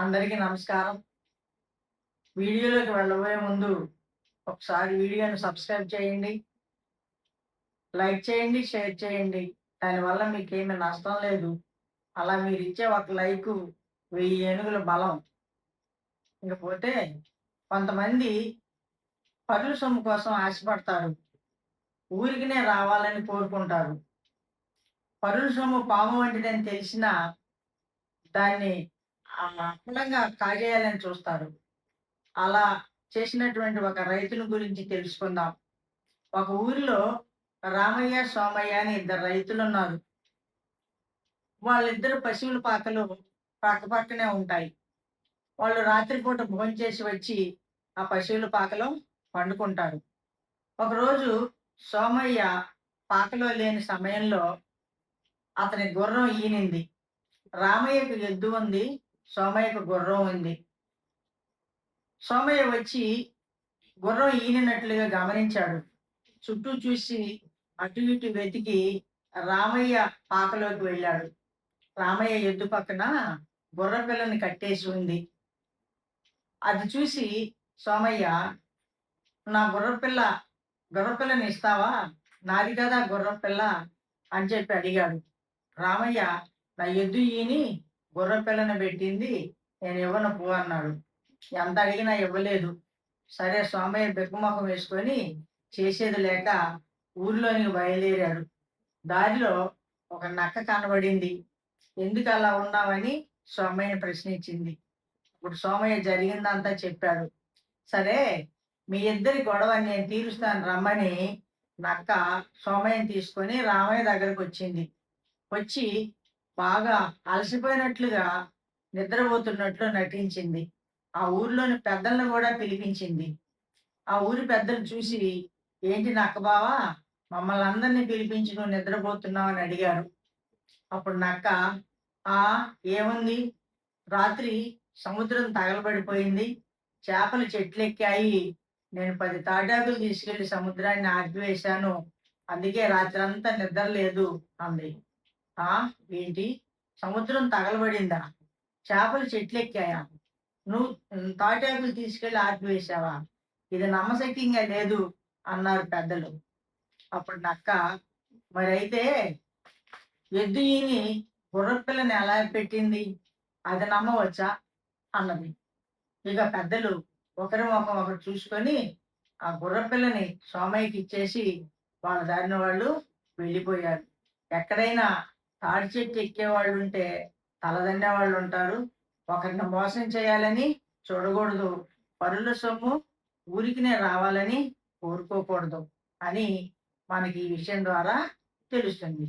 అందరికీ నమస్కారం. వీడియోలోకి వెళ్ళబోయే ముందు ఒకసారి వీడియోని సబ్స్క్రైబ్ చేయండి. లైక్ చేయండి షేర్ చేయండి. దానివల్ల మీకేమీ నష్టం లేదు. అలా మీరు ఇచ్చే ఒక లైక్ వెయ్యి ఏనుగుల బలం. ఇకపోతే కొంతమంది పరుల సొమ్ము కోసం ఆశపడతారు. ఊరికినే రావాలని కోరుకుంటారు. పరుల సొమ్ము పాము వంటిదని తెలిసినా దాన్ని ఆ కాగేయాలని కాజేయాలని చూస్తారు. అలా చేసినటువంటి ఒక రైతుని గురించి తెలుసుకుందాం. ఒక ఊరిలో రామయ్య సోమయ్య అని ఇద్దరు రైతులు ఉన్నారు. వాళ్ళిద్దరు పశువుల పాకలు పక్క పక్కనే ఉంటాయి. వాళ్ళు రాత్రిపూట భోంచేసి వచ్చి ఆ పశువుల పాకలో పండుకుంటారు. ఒకరోజు సోమయ్య పాకలో లేని సమయంలో అతని గుర్రం ఈనింది. రామయ్యకు ఎద్దు ఉంది. సోమయ్యకు గుర్రం ఉంది. సోమయ్య వచ్చి గుర్రం ఈనినట్లుగా గమనించాడు. చుట్టూ చూసి అటు ఇటు వెతికి రామయ్య పాకలోకి వెళ్ళాడు. రామయ్య ఎద్దు పక్కన గుర్ర పిల్లని కట్టేసి ఉంది. అది చూసి సోమయ్య నా గుర్రపిల్ల గుర్రపిల్లని ఇస్తావా? నాది కదా గుర్రపిల్ల అని చెప్పి అడిగాడు. రామయ్య నా ఎద్దు ఈని గుర్రపిల్లని పెట్టింది నేను ఇవ్వను పో అన్నాడు. ఎంత అడిగినా ఇవ్వలేదు. సరే సోమయ్య బెక్కుమొఖం వేసుకొని చేసేది లేక ఊర్లోనికి బయలుదేరాడు. దారిలో ఒక నక్క కనబడింది. ఎందుకు అలా ఉన్నావని సోమయ్యని ప్రశ్నించింది. ఇప్పుడు సోమయ్య జరిగిందంతా చెప్పాడు. సరే మీ ఇద్దరి గొడవ నేను తీరుస్తాను రమ్మని నక్క సోమయ్యని తీసుకొని రామయ్య దగ్గరకు వచ్చింది. వచ్చి బాగా అలసిపోయినట్లుగా నిద్రపోతున్నట్లు నటించింది. ఆ ఊర్లోని పెద్దలను కూడా పిలిపించింది. ఆ ఊరి పెద్దలు చూసి ఏంటి నక్కబావా మమ్మల్ని అందరినీ పిలిపించి నువ్వు నిద్రపోతున్నావు అని అడిగారు. అప్పుడు నక్క ఆ ఏముంది? రాత్రి సముద్రం తగలబడిపోయింది. చేపలు చెట్లెక్కాయి. నేను పది తాటాకులు తీసుకెళ్ళి సముద్రాన్ని ఆర్పివేశాను. అందుకే రాత్రి అంతా నిద్ర లేదు అంది. ఆ? ఏంటి? సముద్రం తగలబడిందా? చేపలు చెట్లెక్కాయా? నువ్వు తాటాకులు తీసుకెళ్ళి ఆపివేశావా ఇది నమ్మశక్యంగా లేదు అన్నారు పెద్దలు. అప్పుడు నక్క మరి అయితే ఎద్దు ఈని గుర్రపిల్లని ఎలా పెట్టింది? అది నమ్మవచ్చా? అన్నది. ఇక పెద్దలు ఒకరి ముఖం ఒకరు చూసుకొని ఆ గుర్రపిల్లని సోమయ్యకి ఇచ్చేసి వాళ్ళ దారిన వాళ్ళు వెళ్ళిపోయారు. ఎక్కడైనా తాడి చెట్టు ఎక్కేవాళ్ళు ఉంటే తలదన్నే వాళ్ళు ఉంటారు ఒకరిని మోసం చేయాలని చూడకూడదు. పరుల సొమ్ము ఊరికినే రావాలని కోరుకోకూడదు అని మనకి ఈ విషయం ద్వారా తెలుస్తుంది.